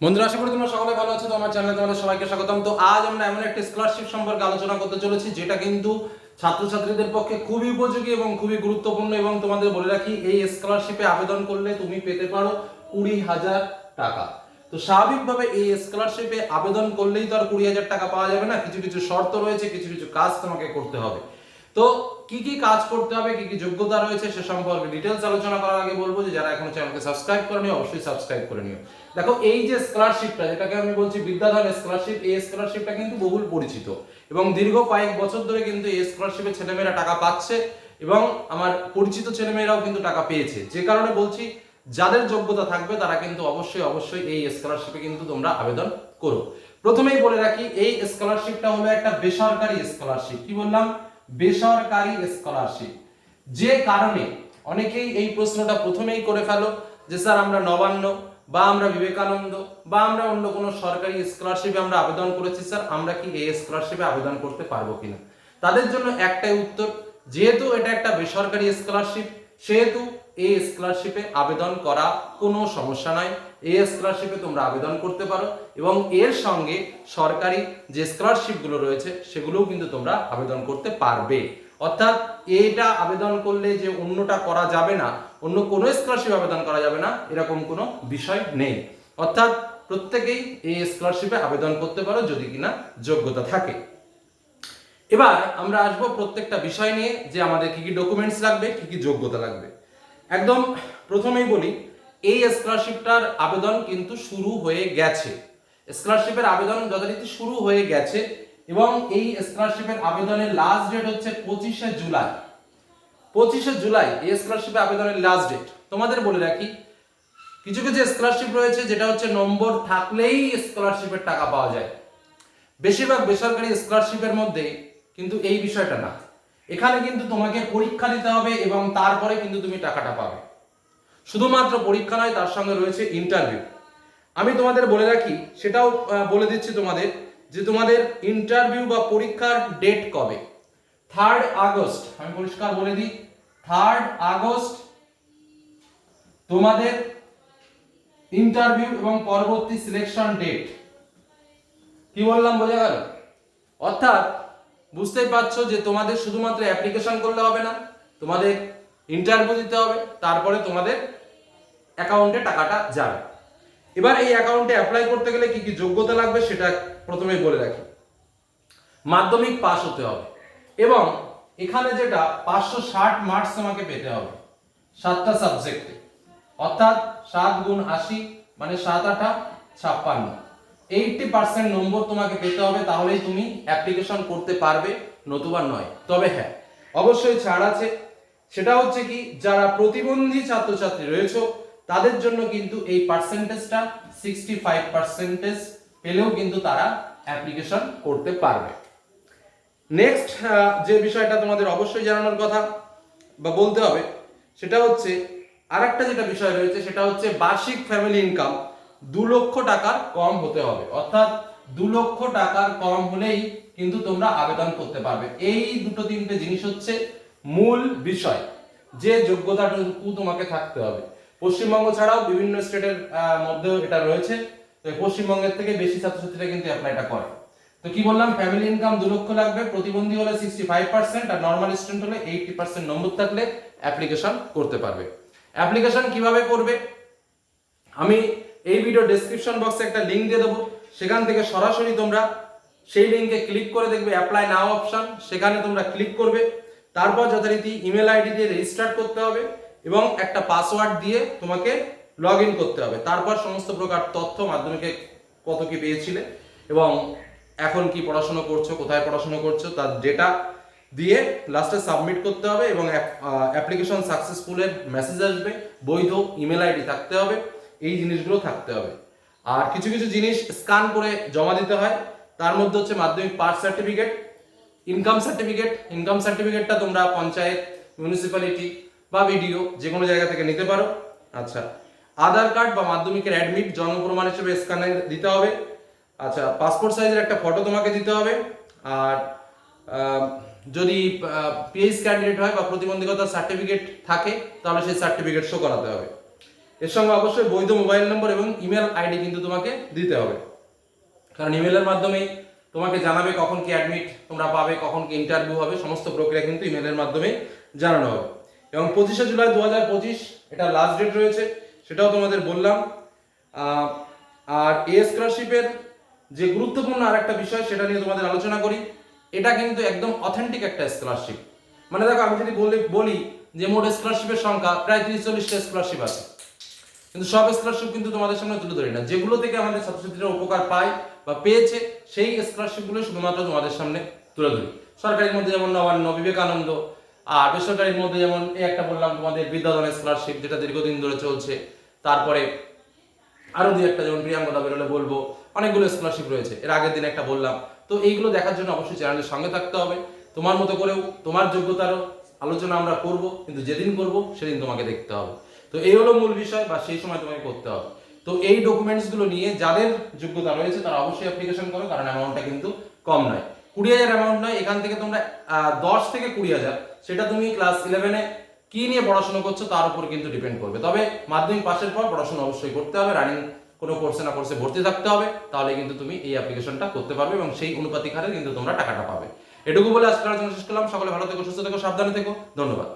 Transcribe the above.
বন্ধুরা, আশা করি তোমরা সকলে ভালো আছো, তো আমার চ্যানেলে তোমাদের সবাইকে স্বাগতম। তো আজ আমরা এমন একটা স্কলারশিপ সম্পর্কে আলোচনা করতে চলেছি, যেটা কিন্তু ছাত্রছাত্রীদের পক্ষে খুবই উপযোগী এবং খুবই গুরুত্বপূর্ণ এবং তোমাদের বলে রাখি, এই স্কলারশিপে আবেদন করলে তুমি পেতে পারো কুড়ি হাজার টাকা। তো স্বাভাবিকভাবে এই স্কলারশিপে আবেদন করলেই তো আর কুড়ি হাজার টাকা পাওয়া যাবে না, কিছু কিছু শর্ত রয়েছে, কিছু কিছু কাজ তোমাকে করতে হবে। তো কি কি কাজ করতে হবে, কি কি যোগ্যতা রয়েছে সে সম্পর্কে ডিটেলস আলোচনা করার আগে বলব যে যারা এখনও চ্যানেলকে সাবস্ক্রাইব করেনি, অবশ্যই সাবস্ক্রাইব করে নিও। দেখো, এই যে স্কলারশিপটা যেটাকে আমি বলছি বিদ্যাধর স্কলারশিপ এই স্কলারশিপটা কিন্তু বহুল পরিচিত এবং দীর্ঘ কয়েক বছর ধরে কিন্তু এই স্কলারশিপে ছেলেমেয়েরা টাকা পাচ্ছে এবং আমার পরিচিত ছেলেমেয়েরাও কিন্তু টাকা পেয়েছে। যে কারণে বলছি, যাদের যোগ্যতা থাকবে তারা কিন্তু অবশ্যই অবশ্যই এই স্কলারশিপে কিন্তু তোমরা আবেদন করো। প্রথমেই বলে রাখি, এই স্কলারশিপটা হলো একটা বেসরকারি স্কলারশিপ কি বললাম? বেসরকারি স্কলারশিপ যে কারণে অনেকেই এই প্রশ্নটা প্রথমেই করে ফেলো যে, স্যার, আমরা নবান্ন বা আমরা বিবেকানন্দ বা আমরা অন্য কোনো সরকারি স্কলারশিপে আমরা আবেদন করেছি, স্যার, আমরা কি এই স্কলারশিপে আবেদন করতে পারব কিনা? তাদের জন্য একটাই উত্তর, যেহেতু এটা একটা বেসরকারি স্কলারশিপ সেহেতু এই স্কলারশিপে আবেদন করা কোনো সমস্যা নয়। এই স্কলারশিপে তোমরা আবেদন করতে পারো এবং এর সঙ্গে সরকারি যে স্কলারশিপগুলো রয়েছে সেগুলোও কিন্তু তোমরা আবেদন করতে পারবে। অর্থাৎ এটা আবেদন করলে যে অন্যটা করা যাবে না, অন্য কোনো স্কলারশিপ আবেদন করা যাবে না, এরকম কোনো বিষয় নেই। অর্থাৎ প্রত্যেকেই এই স্কলারশিপে আবেদন করতে পারো যদি কিনা যোগ্যতা থাকে। এবার আমরা আসব প্রত্যেকটা বিষয় নিয়ে যে আমাদের কি কি ডকুমেন্টস লাগবে, কি কি যোগ্যতা লাগবে। একদম প্রথমেই বলি, এই স্কলারশিপটার আবেদন কিন্তু শুরু হয়ে গেছে। স্কলারশিপের আবেদন যথারীতি শুরু হয়ে গেছে এবং এই স্কলারশিপের আবেদনের লাস্ট ডেট হচ্ছে পঁচিশে জুলাই। পঁচিশে জুলাই এই স্কলারশিপে আবেদনের লাস্ট ডেট তোমাদের বলে রাখি, কিছু কিছু স্কলারশিপ রয়েছে যেটা হচ্ছে নম্বর থাকলেই স্কলারশিপের টাকা পাওয়া যায়। বেশিরভাগ বেসরকারি স্কলারশিপের মধ্যে কিন্তু এই বিষয়টা না। এখানে কিন্তু তোমাকে পরীক্ষা দিতে হবে এবং তারপরে কিন্তু তুমি টাকাটা পাবে। শুধুমাত্র পরীক্ষা নয়, তার সঙ্গে রয়েছে ইন্টারভিউ আমি তোমাদের বলে রাখি, সেটাও বলে দিচ্ছি তোমাদের যে তোমাদের ইন্টারভিউ বা পরীক্ষার ডেট কবে? থার্ড আগস্ট, আমি পরিষ্কার বলে দিই থার্ড আগস্ট তোমাদের ইন্টারভিউ এবং পরবর্তী সিলেকশন ডেট কি বললাম, বোঝা গেল? অর্থাৎ বুঝতেই পারছ যে তোমাদের শুধুমাত্র অ্যাপ্লিকেশন করলে হবে না, তোমাদের ইন্টারভিউ দিতে হবে, তারপরে তোমাদের অ্যাকাউন্টে টাকাটা যাবে। এবার এই অ্যাকাউন্টে অ্যাপ্লাই করতে গেলে কি কি যোগ্যতা লাগবে সেটা প্রথমেই বলে রাখি। মাধ্যমিক পাস হতে হবে এবং এখানে যেটা পাঁচশো ষাট মার্কস তোমাকে পেতে হবে সাতটা সাবজেক্টে অর্থাৎ সাত গুণ আশি মানে সাত আটা ছাপ্পান্ন। এইটটি পার্সেন্ট নম্বর তোমাকে পেতে হবে, তাহলেই তুমি অ্যাপ্লিকেশন করতে পারবে, নতুবা নয়। তবে হ্যাঁ অবশ্যই ছাড় আছে। সেটা হচ্ছে কি, যারা প্রতিবন্ধী ছাত্রছাত্রী রয়েছে, তাদের জন্য কিন্তু এই পার্সেন্টেজটা সিক্সটি ফাইভ পার্সেন্টেজ পেলেও কিন্তু তারা অ্যাপ্লিকেশন করতে পারবে। নেক্সট যে বিষয়টা তোমাদের অবশ্যই জানানোর কথা বা বলতে হবে, সেটা হচ্ছে, আরেকটা যেটা বিষয় রয়েছে, সেটা হচ্ছে বার্ষিক ফ্যামিলি ইনকাম দু লক্ষ টাকার কম হতে হবে। অর্থাৎ দু লক্ষ টাকার কম হলেই কিন্তু তোমরা আবেদন করতে পারবে। এই দুটো তিনটে জিনিস হচ্ছে মূল বিষয়, যে যোগ্যতাটুকু তোমাকে থাকতে হবে। পশ্চিমবঙ্গ ছাড়াও বিভিন্ন স্টেটের মধ্যেও এটা রয়েছে। তো পশ্চিমবঙ্গের থেকে বেশি ছাত্রছাত্রীরা কিন্তু অ্যাপ্লাইটা করে। তো কি বললাম? ফ্যামিলি ইনকাম দু লক্ষ লাগবে, প্রতিবন্ধী হলে সিক্সটি ফাইভ পার্সেন্ট আর নর্মাল স্টুডেন্ট হলে এইটটি পার্সেন্ট নম্বর থাকলে অ্যাপ্লিকেশন করতে পারবে। অ্যাপ্লিকেশন কীভাবে করবে? আমি এই ভিডিও ডেসক্রিপশন বক্সে একটা লিংক দিয়ে দেবো। সেখান থেকে সরাসরি তোমরা সেই লিঙ্কে ক্লিক করে দেখবে অ্যাপ্লাই নাও অপশান সেখানে তোমরা ক্লিক করবে। তারপর যথারীতি ইমেল আইডি দিয়ে রেজিস্টার করতে হবে এবং একটা পাসওয়ার্ড দিয়ে তোমাকে লগ করতে হবে। তারপর সমস্ত প্রকার তথ্য মাধ্যমিকে কত কি পেয়েছিলে এবং এখন কি পড়াশোনা করছ, কোথায় পড়াশোনা করছ, তার ডেটা দিয়ে লাস্টে সাবমিট করতে হবে এবং অ্যাপ্লিকেশন সাকসেসফুলের মেসেজ আসবে, বৈধ ইমেল আইডি থাকতে হবে। এই জিনিসগুলো থাকতে হবে। আর কিছু কিছু জিনিস স্ক্যান করে জমা দিতে হয়। তার মধ্যে হচ্ছে মাধ্যমিক pass certificate income certificate income সার্টিফিকেটটা তোমরা পঞ্চায়েত মিউনিসিপ্যালিটি বা বিডিও যে কোনো জায়গা থেকে নিতে পারো। আচ্ছা আধার কার্ড বা মাধ্যমিকের অ্যাডমিট জন্ম প্রমাণ হিসেবে স্ক্যানে দিতে হবে। আচ্ছা পাসপোর্ট সাইজের একটা ফটো তোমাকে দিতে হবে। আর যদি পিএইচ ক্যান্ডিডেট হয় বা প্রতিবন্ধকতার সার্টিফিকেট থাকে, তাহলে সেই সার্টিফিকেট শো করাতে হবে। এর সঙ্গে অবশ্যই বৈধ মোবাইল নম্বর এবং ইমেল আইডি কিন্তু তোমাকে দিতে হবে। কারণ ইমেলের মাধ্যমেই তোমাকে জানাবে কখন কি অ্যাডমিট তোমরা পাবে, কখন কি ইন্টারভিউ হবে, সমস্ত প্রক্রিয়া কিন্তু ইমেলের মাধ্যমে জানানো হবে। এবং পঁচিশে জুলাই দু হাজার পঁচিশ, এটা লাস্ট ডেট রয়েছে, সেটাও তোমাদের বললাম। আর এই স্কলারশিপের যে গুরুত্বপূর্ণ আর একটা বিষয়, সেটা নিয়ে তোমাদের আলোচনা করি। এটা কিন্তু একদম অথেন্টিক একটা স্কলারশিপ মানে দেখো, আমি যদি বলি বলি যে মোট স্কলারশিপের সংখ্যা প্রায় তিরিশ চল্লিশটা স্কলারশিপ আছে। কিন্তু সব স্কলারশিপ কিন্তু তোমাদের সামনে তুলে ধরি না। যেগুলো থেকে আমাদের ছাত্রছাত্রীরা উপকার পায় বা পেয়েছে, সেই স্কলারশিপগুলো শুধুমাত্র তোমাদের সামনে তুলে ধরি। সরকারির মধ্যে যেমন নবান্ন, বিবেকানন্দ, আর বেসরকারির মধ্যে যেমন এই একটা বললাম, তোমাদের বিদ্যাদান স্কলারশিপ যেটা দীর্ঘদিন ধরে চলছে। তারপরে আরও দুই একটা, যেমন প্রিয়াঙ্গদা বেরোলে বলব, অনেকগুলো স্কলারশিপ রয়েছে। এর আগের দিন একটা বললাম। তো এইগুলো দেখার জন্য অবশ্যই চ্যানেলের সঙ্গে থাকতে হবে। তোমার মতো করেও তোমার যোগ্যতারও আলোচনা আমরা করব, কিন্তু যেদিন করব, সেদিন তোমাকে দেখতে হবে। তো এই হলো মূল বিষয় বা সেই সময় তোমাকে করতে হবে। তো এই ডকুমেন্টসগুলো নিয়ে যাদের যোগ্যতা রয়েছে তারা অবশ্যই অ্যাপ্লিকেশন করো, কারণ অ্যামাউন্টটা কিন্তু কম নয়। কুড়ি হাজার অ্যামাউন্ট নয়, এখান থেকে তোমরা দশ থেকে কুড়ি হাজার, সেটা তুমি ক্লাস ইলেভেনে কি নিয়ে পড়াশোনা করছ তার উপর কিন্তু ডিপেন্ড করবে। তবে মাধ্যমিক পাশের পর পড়াশোনা অবশ্যই করতে হবে রানিং কোনো কোর্সে না কোর্সে ভর্তি থাকতে হবে, তাহলে কিন্তু তুমি এই অ্যাপ্লিকেশনটা করতে পারবে এবং সেই অনুপাতিক হারে কিন্তু তোমরা টাকাটা পাবে। এটুকু বলে আজকের আলোচনা শেষ করলাম। সকলে ভালো থেকো, সুস্থ থেকো, সাবধানে থেকো। ধন্যবাদ।